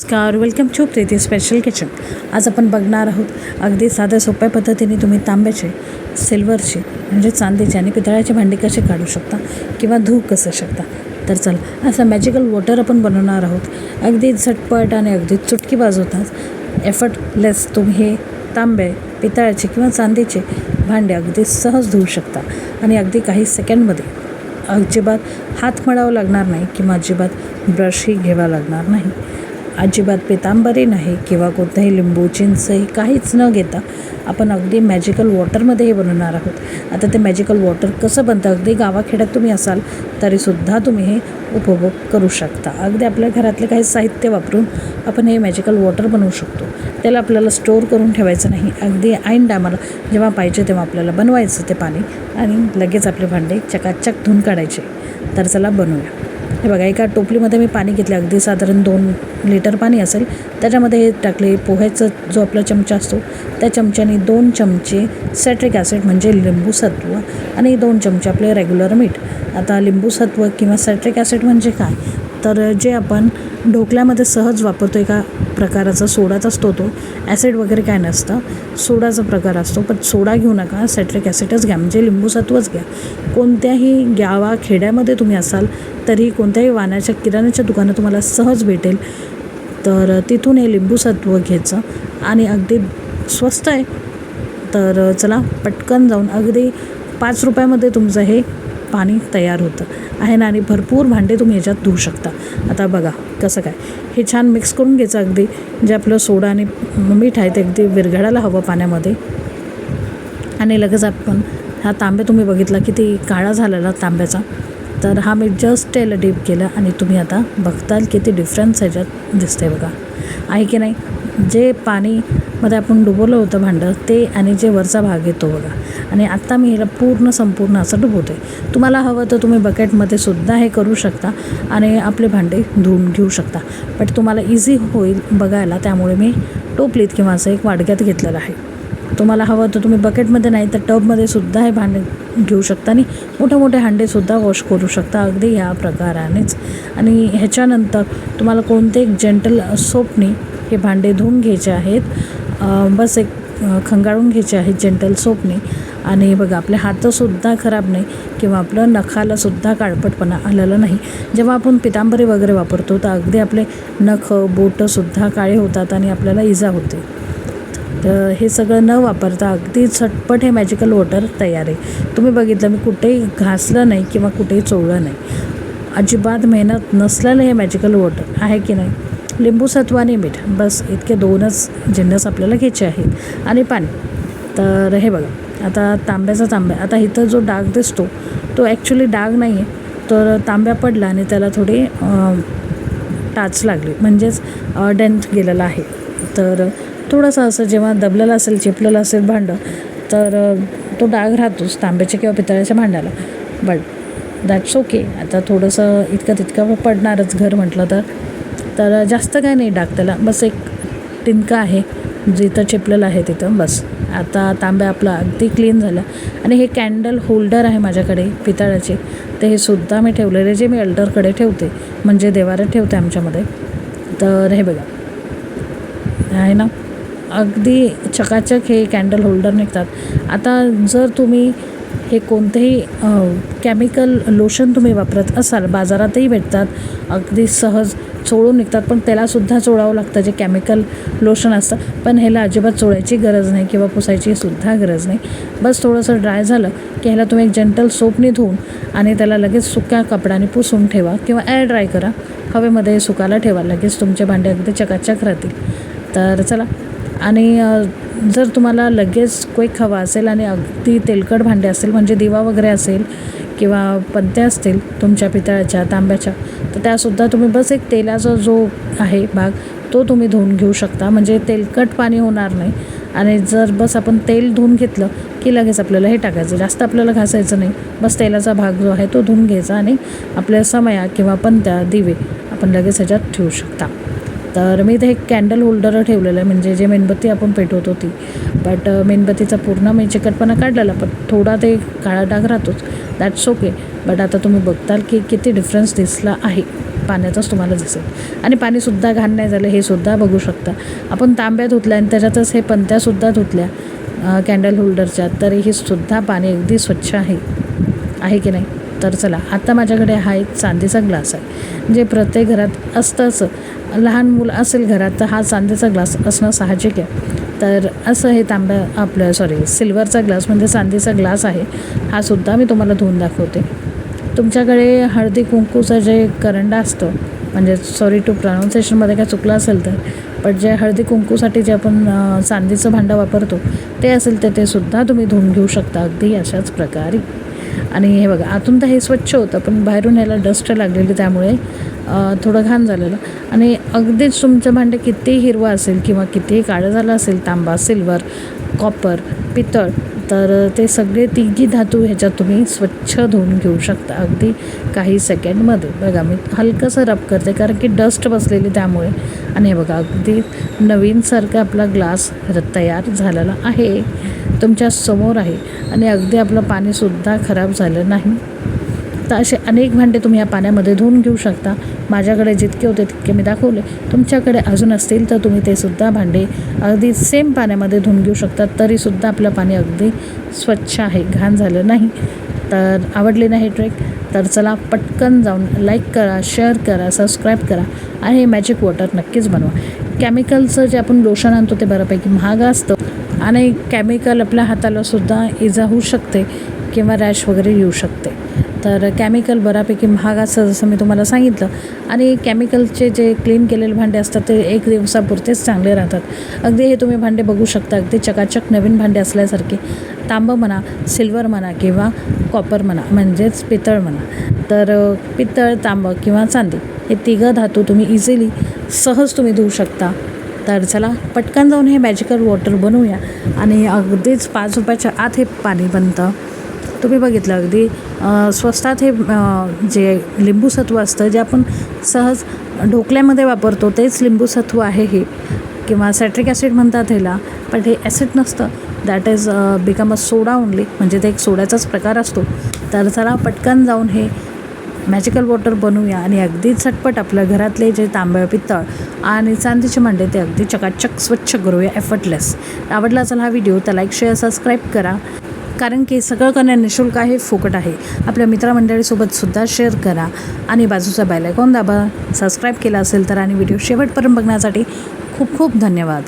नमस्कार welcome to Preeti special kitchen आज आपण बघणार आहोत अगदी साध्या सोप्या पद्धतीने तुम्ही तांब्याचे सिल्वरचे म्हणजे चांदीचे आणि पितळाचे भांडे कसे काढू शकता किंवा धू कसं शकता? तर चला असं मॅजिकल वॉटर आपण बनवणार आहोत. अगदी झटपट आणि अगदी चुटकी वाजवतात एफर्टलेस तुम्ही हे तांबे पितळाचे किंवा चांदीचे भांडे अगदी सहज धुवू शकता. आणि अगदी काही सेकंडमध्ये अजिबात हात मळावं लागणार नाही किंवा अजिबात ब्रशही घ्यावा लागणार नाही. अजिबात पितांबरी नाही किंवा कोणत्याही लिंबू चिंचही काहीच न घेता आपण अगदी मॅजिकल वॉटरमध्ये हे बनवणार आहोत. आता ते मॅजिकल वॉटर कसं बनतं? अगदी गावाखेड्यात तुम्ही असाल तरीसुद्धा तुम्ही हे उपभोग करू शकता. अगदी आपल्या घरातले काही साहित्य वापरून आपण हे मॅजिकल वॉटर बनवू शकतो. त्याला आपल्याला स्टोअर करून ठेवायचं नाही. अगदी ऐन डायमाला जेव्हा पाहिजे तेव्हा आपल्याला बनवायचं ते पाणी आणि लगेच आपले भांडे चकाचक धुवून काढायचे. तर चला बनवूया. हे बघा एका टोपलीमध्ये मी पाणी घेतले. अगदी साधारण दोन लिटर पाणी असेल. त्याच्यामध्ये हे टाकले पोह्याचा जो आपला चमचा असतो त्या चमच्याने दोन चमचे सॅट्रिक ॲसिड म्हणजे लिंबू सत्व आणि दोन चमचे आपले रेग्युलर मीठ. आता लिंबू सत्व किंवा सॅट्रिक ॲसिड म्हणजे काय? तर जे आपण ढोकल्यामध्ये सहज वापरतो एका प्रकाराचा सोडाच असतो तो. ॲसिड वगैरे काय नसतं. सोडाचा प्रकार असतो. पण सोडा घेऊ नका. सॅट्रिक ॲसिडच घ्या. म्हणजे लिंबूसत्वच घ्या. कोणत्याही गावा खेड्यामध्ये तुम्ही असाल तरी कोणत्याही वाण्याच्या किराण्याच्या दुकानात तुम्हाला सहज भेटेल. तर तिथून हे लिंबूसत्व घ्यायचं. आणि अगदी स्वस्त आहे. तर चला पटकन जाऊन अगदी पाच रुपयामध्ये तुमचं हे पाणी तयार होतं. आहे ना? आणि भरपूर भांडे तुम्ही याच्यात धुवू शकता. आता बघा कसं काय? हे छान मिक्स करून घ्यायचं अगदी. जे आपलं सोडा आणि मीठ आहे ते अगदी विरघळायला हवं पाण्यामध्ये. आणि लगेच आपण हा तांबे तुम्ही बघितला किती काळा झालेला तांब्याचा. तर हा मी जस्ट त्याला डीप केला आणि तुम्ही आता बघताल किती डिफरन्स ह्याच्यात दिसते बघा. आहे की नाही? जे पाणीमध्ये आपण डुबवलं होतं भांडं ते आणि जे वरचा भाग येतो बघा. आणि आत्ता मी ह्याला पूर्ण संपूर्ण असं डुबवते तुम्हाला हवं तर तुम्ही बकेटमध्ये सुद्धा हे करू शकता आणि आपले भांडे धुवून घेऊ शकता. बट तुम्हाला इझी होईल बघायला त्यामुळे मी टोपलीत किंवा असं एक वाडग्यात घेतलेलं आहे. तुम्हाला हवं तर तुम्ही बकेटमध्ये नाही तर टबमध्ये सुद्धा हे भांडे घेऊ शकता आणि मोठे मोठे हांडेसुद्धा वॉश करू शकता. अगदी ह्या प्रकारानेच. आणि ह्याच्यानंतर तुम्हाला कोणते एक जेंटल सोपनी हे भांडे धुवून घ्यायचे आहेत. बस एक खंगाळून घ्यायचे आहेत जेंटल सोपने आणि बघा आपले हातंसुद्धा खराब नाही किंवा आपलं नखालासुद्धा काळपटपणा आलेला नाही. जेव्हा आपण पितांबरी वगैरे वापरतो तर अगदी आपले नख बोटंसुद्धा काळे होतात आणि आपल्याला इजा होते. तर हे सगळं न वापरता अगदी झटपट हे मॅजिकल वॉटर तयार आहे. तुम्ही बघितलं मी कुठेही घासलं नाही किंवा कुठेही चोळलं नाही. अजिबात मेहनत नसलेलं हे मॅजिकल वॉटर आहे की नाही? लिंबू सत्व आणि मीठ. बस इतके दोनच जिन्नस आपल्याला घ्यायचे आहेत. आणि पाणी. तर हे बघा. आता तांब्याचा तांब्या आता इथं जो डाग दिसतो तो ॲक्च्युली डाग नाही आहे तर तांब्या पडला आणि त्याला थोडी टाच लागली. म्हणजेच डेंट गेलेला आहे. तर थोडंसं असं जेव्हा दबलेलं असेल चिपलेलं असेल भांडं तर तो डाग राहतोच तांब्याच्या किंवा पितळ्याच्या भांड्याला. बट दॅट्स ओके आता थोडंसं इतकं तितकं पडणारच घर म्हटलं तर तर जास्त काय नाही डाग त्याला बस एक टिनका आहे जिथं चिपलेलं आहे तिथं बस. आता तांब्या आपला अगदी क्लीन झाला आणि हे कॅन्डल होल्डर आहे माझ्याकडे पितळाचे. ते हे सुद्धा मी ठेवलेले जे मी अल्टरकडे ठेवते म्हणजे देवाऱ्यात ठेवते आमच्यामध्ये. तर हे बघा. आहे ना? अगदी चकाचक हे कॅन्डल होल्डर निघतात. आता जर तुम्ही हे कोणतेही केमिकल लोशन तुम्ही वापरत असाल बाजारातही भेटतात. अगदी सहज चोळून निघतात पण त्यालासुद्धा चोळावं लागतं जे केमिकल लोशन असतं. पण ह्याला अजिबात चोळायची गरज नाही किंवा पुसायची सुद्धा गरज नाही. बस थोडंसं ड्राय झालं की ह्याला तुम्ही एक जेंटल सोपने धुवून आणि त्याला लगेच सुक्या कपड्याने पुसून ठेवा किंवा एअर ड्राय करा. हवेमध्ये सुकायला ठेवा लगेच तुमचे भांडे अगदी चकाचक राहतील. तर चला आणि जर तुम्हाला लगेच क्विक हवा असेल आणि अगदी तेलकट भांडे असेल म्हणजे दिवा वगैरे असेल किंवा पंत्या असतील तुमच्या पितळाच्या तांब्याच्या तर त्यासुद्धा तुम्ही बस एक तेलाचा जो आहे भाग तो तुम्ही धुवून घेऊ शकता. म्हणजे तेलकट पाणी होणार नाही. आणि जर बस आपण तेल धुवून घेतलं की लगेच आपल्याला हे टाकायचं. जास्त आपल्याला घासायचं नाही. बस तेलाचा भाग जो आहे तो धुवून घ्यायचा आणि आपल्या समया किंवा पंत्या दिवे आपण लगेच ह्याच्यात ठेवू शकता. तर मी इथे एक कॅन्डल होल्डर ठेवलेलं आहे म्हणजे जे मेणबत्ती आपण पेटवतो ती बट मेणबत्तीचा पूर्ण मी चिकटपणा काढलेला पण थोडा ते काळा डाग राहतोच. दॅट्स ओके बट आता तुम्ही बघताल की किती डिफरन्स दिसला आहे. पाण्यातच तुम्हाला दिसेल. आणि पाणीसुद्धा घाण नाही झालं हे सुद्धा बघू शकता. आपण तांब्या धुतल्या आणि त्याच्यातच हे पंत्यासुद्धा धुतल्या कॅन्डल होल्डरच्या तरीही सुद्धा पाणी अगदी स्वच्छ आहे. आहे की नाही? तर चला आता माझ्याकडे हा एक चांदीचा ग्लास आहे जे प्रत्येक घरात असतंच लहान मुलं असेल घरात तर हा चांदीचा ग्लास असणं साहजिक आहे. तर असं हे तांब्या आपलं सॉरी सिल्वरचा ग्लास म्हणजे चांदीचा ग्लास आहे हा सुद्धा मी तुम्हाला धुवून दाखवते. तुमच्याकडे हळदी कुंकूचं जे करंडा असतं म्हणजे सॉरी टू प्रनाऊन्सिएशनमध्ये काय चुकलं असेल तर पण जे हळदी कुंकूसाठी जे आपण चांदीचं भांडं वापरतो ते असेल तर ते सुद्धा तुम्ही धुवून घेऊ शकता. अगदी अशाच प्रकारे. आणि हे बघा आतून तर हे स्वच्छ होतं पण बाहेरून ह्याला डस्ट लागलेली त्यामुळे थोडं घाण झालेलं. आणि अगदीच तुमचं भांडे कितीही हिरवं असेल किंवा कितीही काळं झालं असेल तांबा सिल्वर कॉपर पितळ तर ते सगळे तिघी धातू ह्याच्यात तुम्ही स्वच्छ धुवून घेऊ शकता. अगदी काही सेकंडमध्ये बघा मी हलकंसं रब करते कारण की डस्ट बसलेली त्यामुळे. आणि हे बघा अगदी नवीनसारखा आपला ग्लास तयार झालेला आहे. तुमच्यासमोर आहे. आणि अगदी आपलं पाणीसुद्धा खराब झालं नाही. तर असे अनेक भांडे तुम्ही या पाण्यामध्ये धुवून घेऊ शकता. माझ्याकडे जितके होते तितके मी दाखवले. तुमच्याकडे अजून असतील तर तुम्ही ते सुद्धा भांडे अगदी सेम पाण्यामध्ये धुवून घेऊ शकता. तरीसुद्धा आपलं पाणी अगदी स्वच्छ आहे. घाण झालं नाही. तर आवडली नाही ट्रेक तर चला पटकन जाऊन लाईक करा शेअर करा सबस्क्राईब करा आणि हे मॅजिक वॉटर नक्कीच बनवा. केमिकलचं जे आपण लोशन आणतो ते बऱ्यापैकी महाग असतं आणि केमिकल आपल्या हातालासुद्धा इजा होऊ शकते किंवा रॅश वगैरे येऊ शकते. तर केमिकल बऱ्यापैकी महाग असतं जसं मी तुम्हाला सांगितलं. आणि केमिकलचे जे क्लीन केलेले भांडे असतात ते एक दिवसापुरतेच चांगले राहतात. अगदी हे तुम्ही भांडे बघू शकता. अगदी चकाचक नवीन भांडे असल्यासारखे. तांबं म्हणा सिल्वर म्हणा किंवा कॉपर म्हणा म्हणजेच पितळ म्हणा. तर पितळ तांबं किंवा चांदी हे तिघं धातू तुम्ही इझिली सहज तुम्ही धुवू शकता. तर चला पटकन जाऊन हे मॅजिकल वॉटर बनवूया. आणि अगदीच पाच रुपयाच्या आत हे पाणी बनतं. तुम्ही बघितलं अगदी. स्वस्तात हे जे लिंबूसत्व असतं जे आपण सहज ढोकल्यामध्ये वापरतो तेच लिंबूसत्व आहे हे. किंवा सॅट्रिक ॲसिड म्हणतात ह्याला पण हे ॲसिड नसतं. That is become a soda only म्हणजे ते एक सोड्याचाच प्रकार असतो. तर चला पटकन जाऊन हे मॅजिकल वॉटर बनवूया आणि अगदी झटपट आपल्या घरातले जे तांबळ पितळ आणि चांदीचे मांडे ते अगदी चकाचक स्वच्छ करूया एफर्टलेस आवडला चला हा व्हिडिओ तर लाईक शेअर सबस्क्राईब करा. कारण की सगळं करणं निशुल्क आहे फुकट आहे. आपल्या मित्रमंडळीसोबत सुद्धा शेअर करा. आणि बाजूचा बेल दाबा. सबस्क्राईब केला असेल तर आणि व्हिडिओ शेवटपर्यंत बघण्यासाठी खूप खूप धन्यवाद.